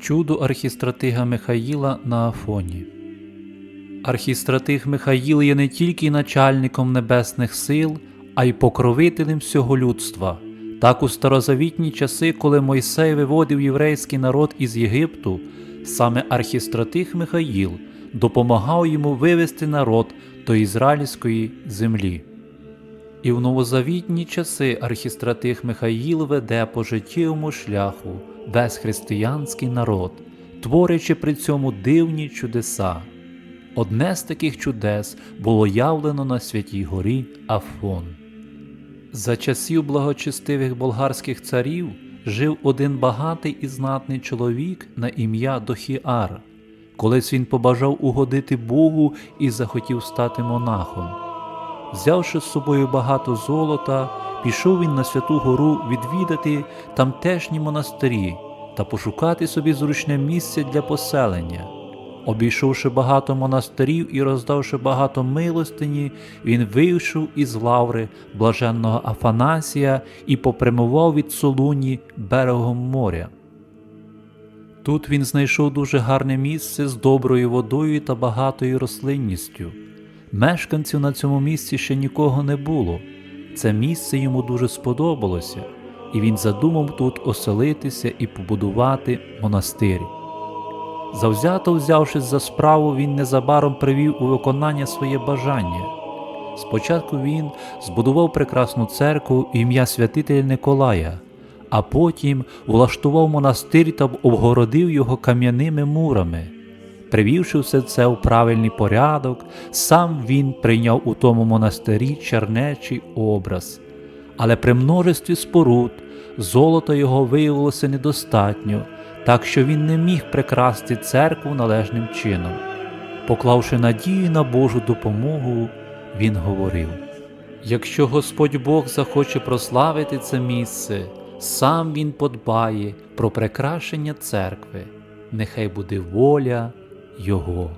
Чудо архістратига Михаїла на Афоні. Архістратиг Михаїл є не тільки начальником небесних сил, а й покровителем всього людства. Так у старозавітні часи, коли Мойсей виводив єврейський народ із Єгипту, саме архістратиг Михаїл допомагав йому вивести народ до ізраїльської землі. І в новозавітні часи архістратиг Михаїл веде по життєвому шляху весь християнський народ, творячи при цьому дивні чудеса. Одне з таких чудес було явлено на святій горі Афон. За часів благочестивих болгарських царів жив один багатий і знатний чоловік на ім'я Дохіар. Колись він побажав угодити Богу і захотів стати монахом. Взявши з собою багато золота, пішов він на святу гору відвідати тамтешні монастирі та пошукати собі зручне місце для поселення. Обійшовши багато монастирів і роздавши багато милостині, він вийшов із лаври блаженного Афанасія і попрямував від Солуні берегом моря. Тут він знайшов дуже гарне місце з доброю водою та багатою рослинністю. Мешканців на цьому місці ще нікого не було. Це місце йому дуже сподобалося, і він задумав тут оселитися і побудувати монастир. Завзято взявшись за справу, він незабаром привів у виконання своє бажання. Спочатку він збудував прекрасну церкву ім'я святителя Николая, а потім влаштував монастир та обгородив його кам'яними мурами. Привівши все це у правильний порядок, сам він прийняв у тому монастирі чернечий образ. Але при множестві споруд золота його виявилося недостатньо, так що він не міг прикрасти церкву належним чином. Поклавши надію на Божу допомогу, він говорив: Якщо Господь Бог захоче прославити це місце, сам Він подбає про прикрашення церкви, нехай буде воля Його.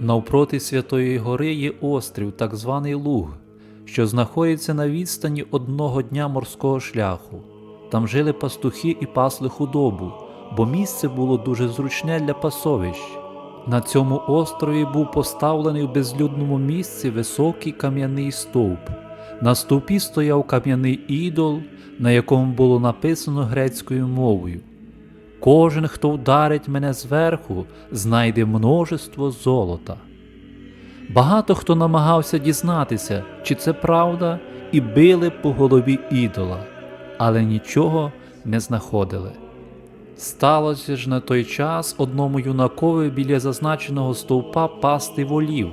Навпроти Святої Гори є острів, так званий Луг, що знаходиться на відстані одного дня морського шляху. Там жили пастухи і пасли худобу, бо місце було дуже зручне для пасовищ. На цьому острові був поставлений в безлюдному місці високий кам'яний стовп. На стовпі стояв кам'яний ідол, на якому було написано грецькою мовою. Кожен, хто вдарить мене зверху, знайде множество золота. Багато хто намагався дізнатися, чи це правда, і били по голові ідола, але нічого не знаходили. Сталося ж на той час одному юнакові біля зазначеного стовпа пасти волів.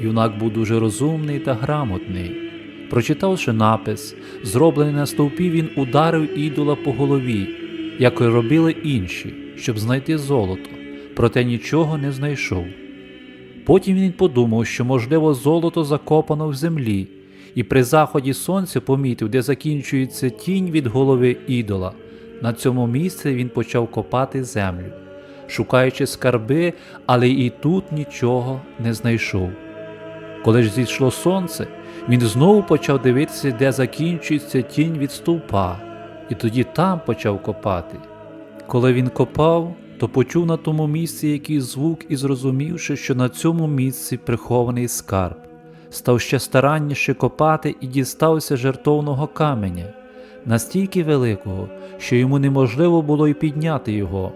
Юнак був дуже розумний та грамотний. Прочитавши напис, зроблений на стовпі, він ударив ідола по голові, як і робили інші, щоб знайти золото, проте нічого не знайшов. Потім він подумав, що, можливо, золото закопано в землі, і при заході сонця помітив, де закінчується тінь від голови ідола. На цьому місці він почав копати землю, шукаючи скарби, але і тут нічого не знайшов. Коли ж зійшло сонце, він знову почав дивитися, де закінчується тінь від стовпа, і тоді там почав копати. Коли він копав, то почув на тому місці якийсь звук і зрозумівши, що на цьому місці прихований скарб, став ще старанніше копати і дістався жертовного каменя, настільки великого, що йому неможливо було й підняти його.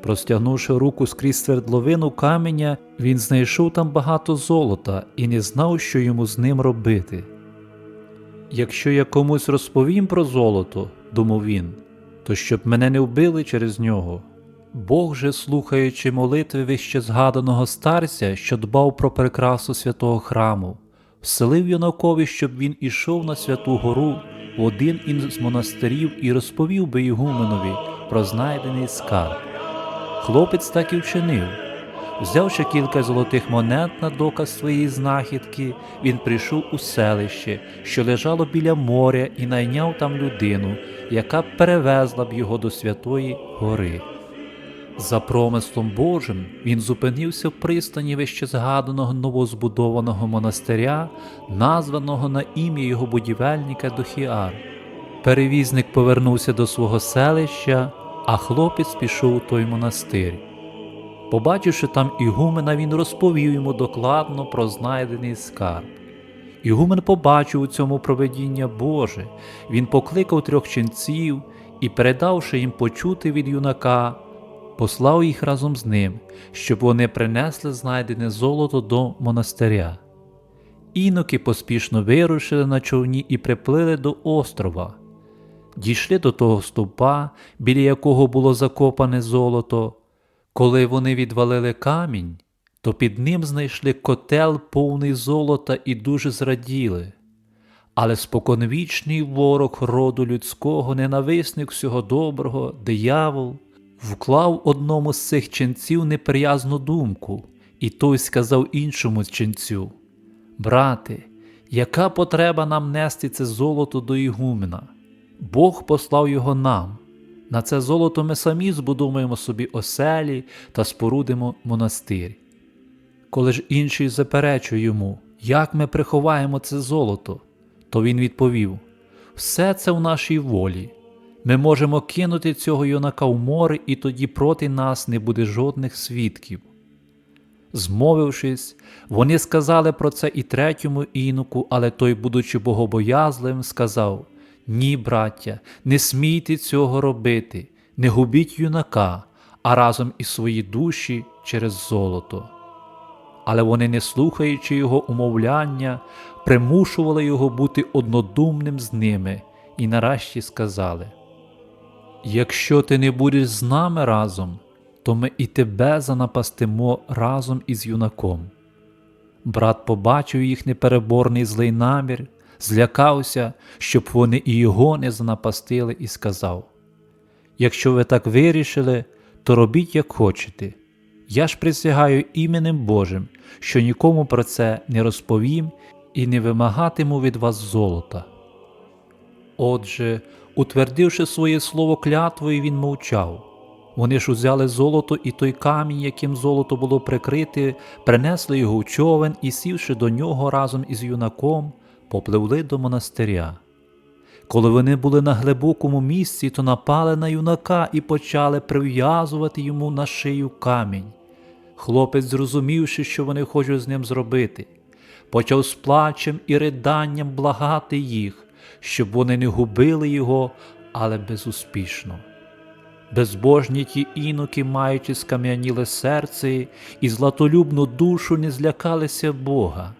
Простягнувши руку скрізь свердловину каменя, він знайшов там багато золота і не знав, що йому з ним робити. Якщо я комусь розповім про золото, думав він, то щоб мене не вбили через нього. Бог же, слухаючи молитви вище згаданого старця, що дбав про прикрасу святого храму, вселив юнакові, щоб він ішов на святу гору в один із монастирів і розповів би Ігуменові про знайдений скарб. Хлопець так і вчинив. Взявши кілька золотих монет на доказ своєї знахідки, він прийшов у селище, що лежало біля моря, і найняв там людину, яка перевезла б його до Святої Гори. За промислом Божим він зупинився в пристані вище згаданого новозбудованого монастиря, названого на ім'я його будівельника Дохіар. Перевізник повернувся до свого селища, а хлопець пішов у той монастир. Побачивши там ігумена, він розповів йому докладно про знайдений скарб. Ігумен побачив у цьому проведіння Боже, він покликав трьох ченців і, передавши їм почути від юнака, послав їх разом з ним, щоб вони принесли знайдене золото до монастиря. Іноки поспішно вирушили на човні і приплили до острова. Дійшли до того стовпа, біля якого було закопане золото. Коли вони відвалили камінь, то під ним знайшли котел повний золота і дуже зраділи. Але споконвічний ворог роду людського, ненависник всього доброго, диявол, вклав одному з цих ченців неприязну думку, і той сказав іншому ченцю Брате, яка потреба нам нести це золото до Ігумена? Бог послав його нам. На це золото ми самі збудуємо собі оселі та спорудимо монастир. Коли ж інший заперечує йому, як ми приховаємо це золото, то він відповів: все це в нашій волі. Ми можемо кинути цього юнака в море, і тоді проти нас не буде жодних свідків. Змовившись, вони сказали про це і третьому інуку, але той, будучи богобоязливим, сказав Ні, браття, не смійте цього робити, не губіть юнака, а разом і свої душі через золото. Але вони, не слухаючи його умовляння, примушували його бути однодумним з ними і нарешті сказали Якщо ти не будеш з нами разом, то ми і тебе занапастимо разом із юнаком. Брат побачив їх непереборний злий намір, злякався, щоб вони і його не занапастили, і сказав: Якщо ви так вирішили, то робіть, як хочете. Я ж присягаю іменем Божим, що нікому про це не розповім і не вимагатиму від вас золота. Отже, утвердивши своє слово клятвою, він мовчав. Вони ж узяли золото і той камінь, яким золото було прикрите, принесли його в човен і, сівши до нього разом із юнаком, попливли до монастиря. Коли вони були на глибокому місці, то напали на юнака і почали прив'язувати йому на шию камінь. Хлопець, зрозумівши, що вони хочуть з ним зробити, почав з плачем і риданням благати їх, щоб вони не губили його, але безуспішно. Безбожні ті іноки, маючи скам'яніле серце і златолюбну душу, не злякалися Бога,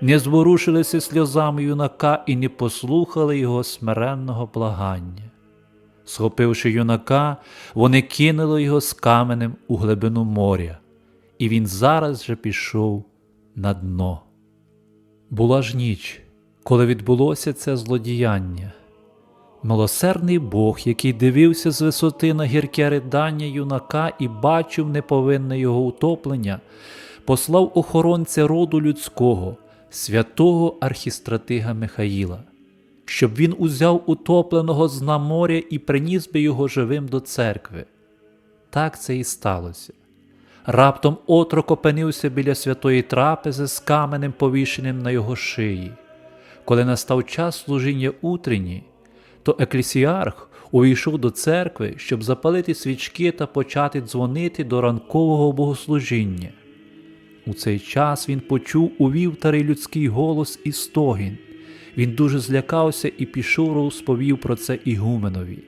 не зворушилися сльозами юнака і не послухали його смиренного благання. Схопивши юнака, вони кинули його з каменем у глибину моря, і він зараз же пішов на дно. Була ж ніч, коли відбулося це злодіяння. Милосердний Бог, який дивився з висоти на гірке ридання юнака і бачив неповинне його утоплення, послав охоронця роду людського, святого архістратига Михаїла, щоб він узяв утопленого з на моря і приніс би його живим до церкви. Так це і сталося. Раптом отрок опинився біля святої трапези з каменем повішеним на його шиї. Коли настав час служіння утренні, то еклесіарх увійшов до церкви, щоб запалити свічки та почати дзвонити до ранкового богослужіння. У цей час він почув у вівтарі людський голос і стогін. Він дуже злякався і пішов розповів про це Ігуменові.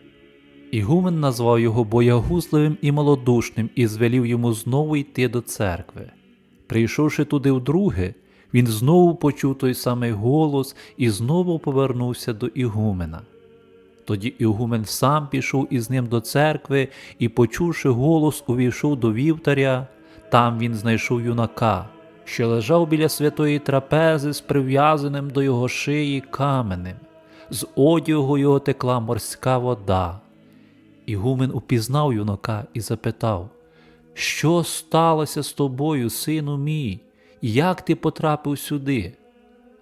Ігумен назвав його боягузливим і малодушним і звелів йому знову йти до церкви. Прийшовши туди вдруге, він знову почув той самий голос і знову повернувся до Ігумена. Тоді Ігумен сам пішов із ним до церкви і, почувши голос, увійшов до вівтаря. Там він знайшов юнака, що лежав біля святої трапези з прив'язаним до його шиї каменем, з одягу його текла морська вода. Ігумен упізнав юнака і запитав, Що сталося з тобою, сину мій, як ти потрапив сюди?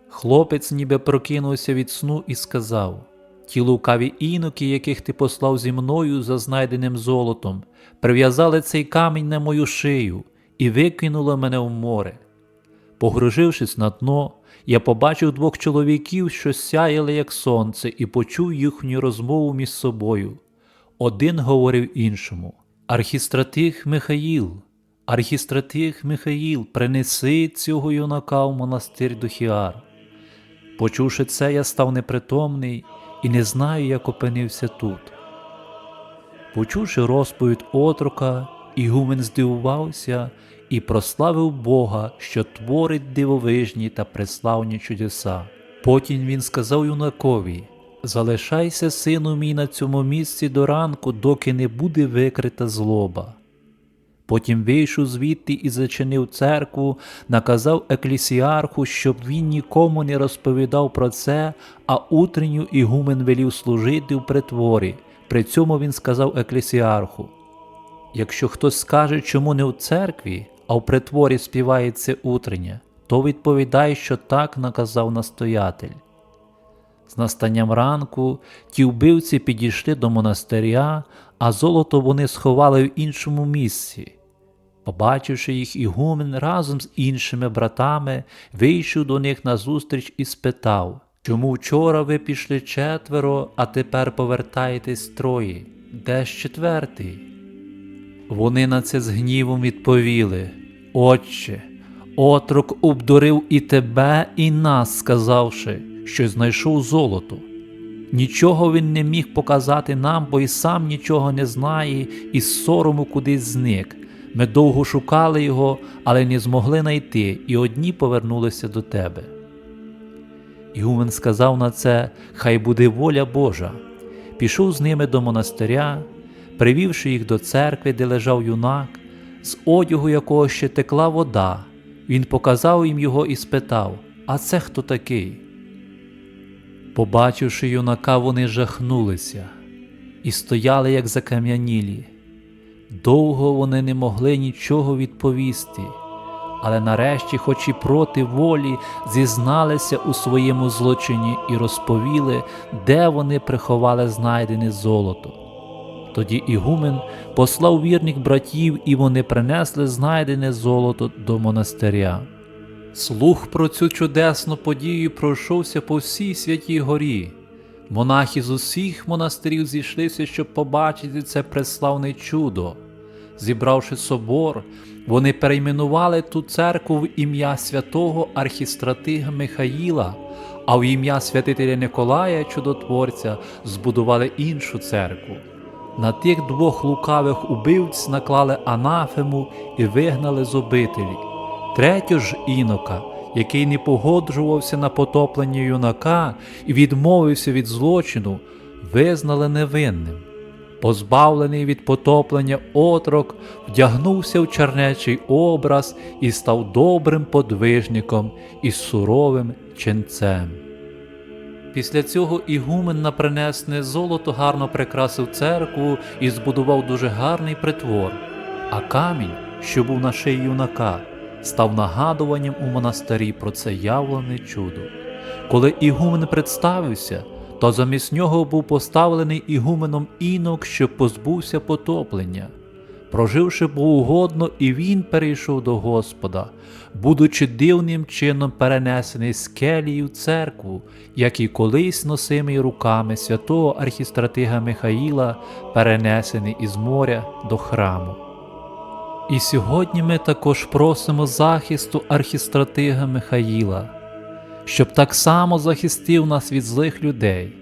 Хлопець ніби прокинувся від сну і сказав Ті лукаві іноки, яких ти послав зі мною за знайденим золотом, прив'язали цей камінь на мою шию і викинули мене в море. Погружившись на дно, я побачив двох чоловіків, що сяяли, як сонце, і почув їхню розмову між собою. один говорив іншому: Архістратих Михаїл, архістратих Михаїл, принеси цього юнака в монастир до Хіар. Почувши це, я став непритомний і не знаю, як опинився тут. Почувши розповідь отрока, Ігумен здивувався і прославив Бога, що творить дивовижні та преславні чудеса. Потім він сказав юнакові: Залишайся, сину мій, на цьому місці до ранку, доки не буде викрита злоба. Потім вийшов звідти і зачинив церкву, наказав еклісіарху, щоб він нікому не розповідав про це, а утренню ігумен велів служити в притворі. При цьому він сказав еклесіарху: Якщо хтось скаже, чому не в церкві, а в притворі співається утрення, то відповідай, що так наказав настоятель. З настанням ранку ті вбивці підійшли до монастиря, а золото вони сховали в іншому місці. Побачивши їх, ігумен разом з іншими братами вийшов до них назустріч і спитав, чому вчора ви пішли четверо, а тепер повертаєтесь троє? Де ж четвертий? Вони на це з гнівом відповіли: Отче, отрок обдурив і тебе, і нас, сказавши, що знайшов золото. Нічого він не міг показати нам, бо й сам нічого не знає, і з сорому кудись зник. Ми довго шукали його, але не змогли знайти, і одні повернулися до тебе. Ігумен сказав на це, хай буде воля Божа. Пішов з ними до монастиря, привівши їх до церкви, де лежав юнак, з одягу якого ще текла вода. Він показав їм його і спитав: А це хто такий? Побачивши юнака, вони жахнулися і стояли, як закам'янілі. Довго вони не могли нічого відповісти, але нарешті, хоч і проти волі, зізналися у своєму злочині і розповіли, де вони приховали знайдене золото. Тоді Ігумен послав вірних братів, і вони принесли знайдене золото до монастиря. Слух про цю чудесну подію пройшовся по всій святій горі. Монахи з усіх монастирів зійшлися, щоб побачити це преславне чудо. Зібравши собор, вони перейменували ту церкву в ім'я святого архістратига Михаїла, а в ім'я святителя Николая Чудотворця збудували іншу церкву. На тих двох лукавих убивць наклали анафему і вигнали з обителі. Третю ж інока, який не погоджувався на потоплення юнака і відмовився від злочину, визнали невинним. Позбавлений від потоплення отрок, вдягнувся в чернечий образ і став добрим подвижником і суровим ченцем. Після цього ігумен на принесне золото гарно прикрасив церкву і збудував дуже гарний притвор, а камінь, що був на шиї юнака, став нагадуванням у монастирі про це явлене чудо. Коли ігумен представився, то замість нього був поставлений ігуменом інок, що позбувся потоплення. Проживши богоугодно, і він перейшов до Господа, будучи дивним чином перенесений з келії в церкву, як і колись носимий руками святого архістратига Михаїла, перенесений із моря до храму. І сьогодні ми також просимо захисту архістратига Михаїла, щоб так само захистив нас від злих людей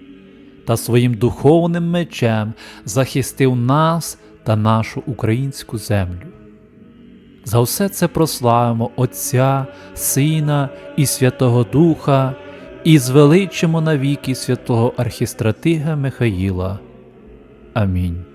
та своїм духовним мечем захистив нас та нашу українську землю. За все це прославимо Отця, Сина і Святого Духа і звеличимо навіки святого архістратига Михаїла. Амінь.